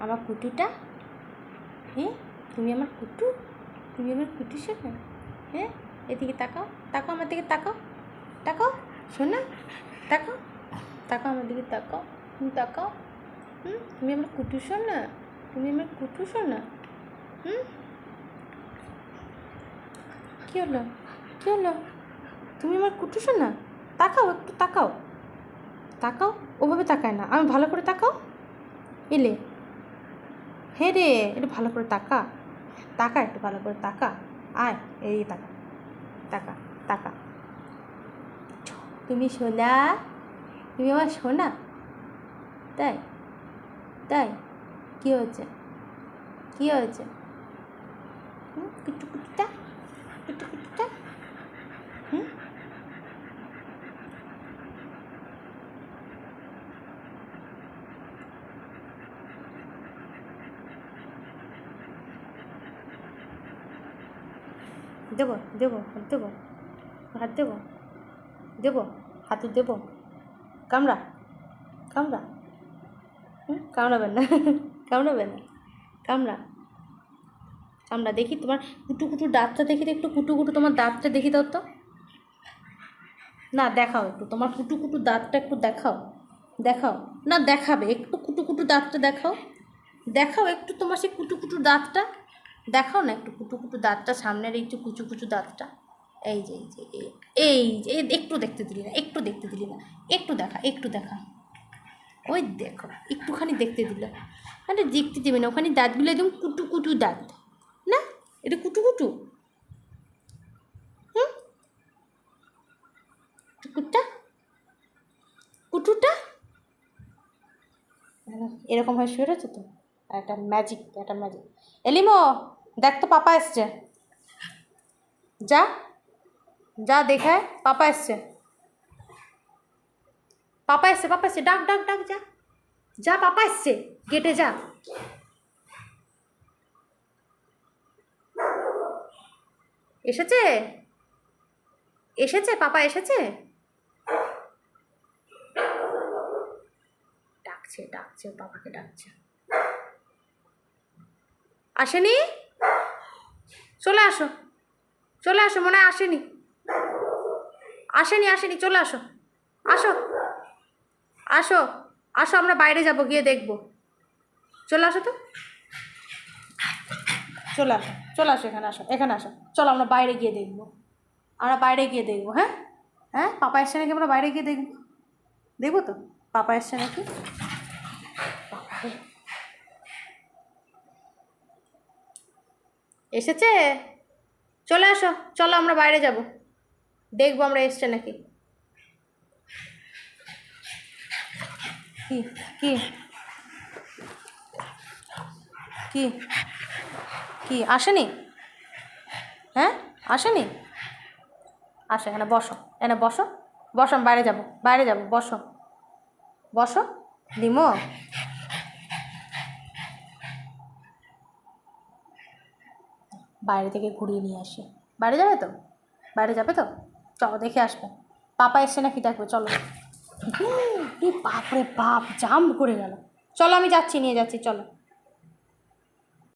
আমার কুটুটা? হ্যাঁ তুমি আমার কুটু? তুমি আমার কুটু শোনা হ্যাঁ এদিকে তাকাও তাকাও আমার দিকে তাকাও তাকাও, শোনা, তাকাও তাকাও আমার দিকে তাকাও তুমি তাকাও, হুম, তুমি আমার কুটু শোনা, তুমি আমার কুটু শোনা, হুম, কী হলো কী হলো, তুমি আমার কুটু শোনা, তাকাও একটু, তাকাও তাকাও, ওভাবে তাকায় না, আমি ভালো করে তাকাও, এলে হ্যাঁ রে, একটু ভালো করে তাকা। তাকা, একটু ভালো করে তাকা। আয়, এই তাকা। তাকা তাকা। তুমি সোনা? তুমি আমার সোনা? তাই তাই, কী হয়েছে? কী হয়েছে? হুম কুটু কুটুটা কুটু কুটুটা হুম দেবো দেবো হাত দেবো হাত দেবো দেবো, হাতে দেবো। কামড়া কামড়া। কামড়াবেন না কামড়াবেন না। কামড়া কামড়া। দেখি তোমার কুটু কুটু দাঁতটা, দেখি তো একটু কুটু কুটু তোমার দাঁতটা দেখি দাও তো। না, দেখাও একটু। তোমার কুটু কুটু দাঁতটা একটু দেখাও দেখাও। না, দেখাবে। একটু কুটু কুটু দাঁতটা দেখাও। দেখাও একটু তোমার সেই কুটু কুটু দাঁতটা। দেখাও না একটু কুটু কুটু দাঁতটা, সামনের যে কুচু কুচু দাঁতটা। এই যে এই যে এই যে একটু দেখতে দিলি না, একটু দেখতে দিলি না, একটু দেখা একটু দেখা। ওই দেখো, একটুখানি দেখতে দিল। মানে দেখতে দেবে না, ওখানে দাঁতগুলো একদম কুটু কুটু দাঁত, না? এটা কুটু কুটু? হুম? কুটুটা? কুটুটা? এরকম হয় শুয়ে রয়েছে তো? একটা ম্যাজিক একটা ম্যাজিক এলিমো, দেখ তো পাপা এসছে। যা যা দেখায় পাপা এসছে। পাপা এসছে পাপা এসছে। ডাক ডাক ডাক, যা। যা, পাপা এসছে। গেটে যা। এসেছে? এসেছে? পাপা এসেছে? ডাকছে ডাকছে পাপাকে ডাকছে। আসেনি? চলে আসো। চলে আসো, মনে হয় আসেনি। আসেনি আসেনি, চলে আসো। আসো। আসো আসো, আমরা বাইরে যাব, গিয়ে দেখব। চলে আসো তো? চলে আসো চলে আসো, এখানে আসো এখানে আসো। চলো, আমরা বাইরে গিয়ে দেখব। আমরা বাইরে গিয়ে দেখব হ্যাঁ? হ্যাঁ? পাপা এসছে নাকি আমরা বাইরে গিয়ে দেখব? দেখব তো? পাপা এসছে নাকি? এসেছে? চলে আসো, চলো আমরা বাইরে যাব। দেখব আমরা এসছে নাকি। কি কি? কি? আসেনি? হ্যাঁ? আসেনি? আসো, এখানে বসো এখানে বসো। বসো, আমি বাইরে যাব বাইরে যাব, বসো। বসো, দিমো। বাইরে থেকে ঘুরিয়ে নিয়ে আসি। বাইরে যাবে তো? বাইরে যাবে তো? চলো দেখে আসব। পাপা এসছে নাকি? দেখবে চলো। বাপরে বাপ জাম্প করে গেল। চলো আমি যাচ্ছি, নিয়ে যাচ্ছি, চলো।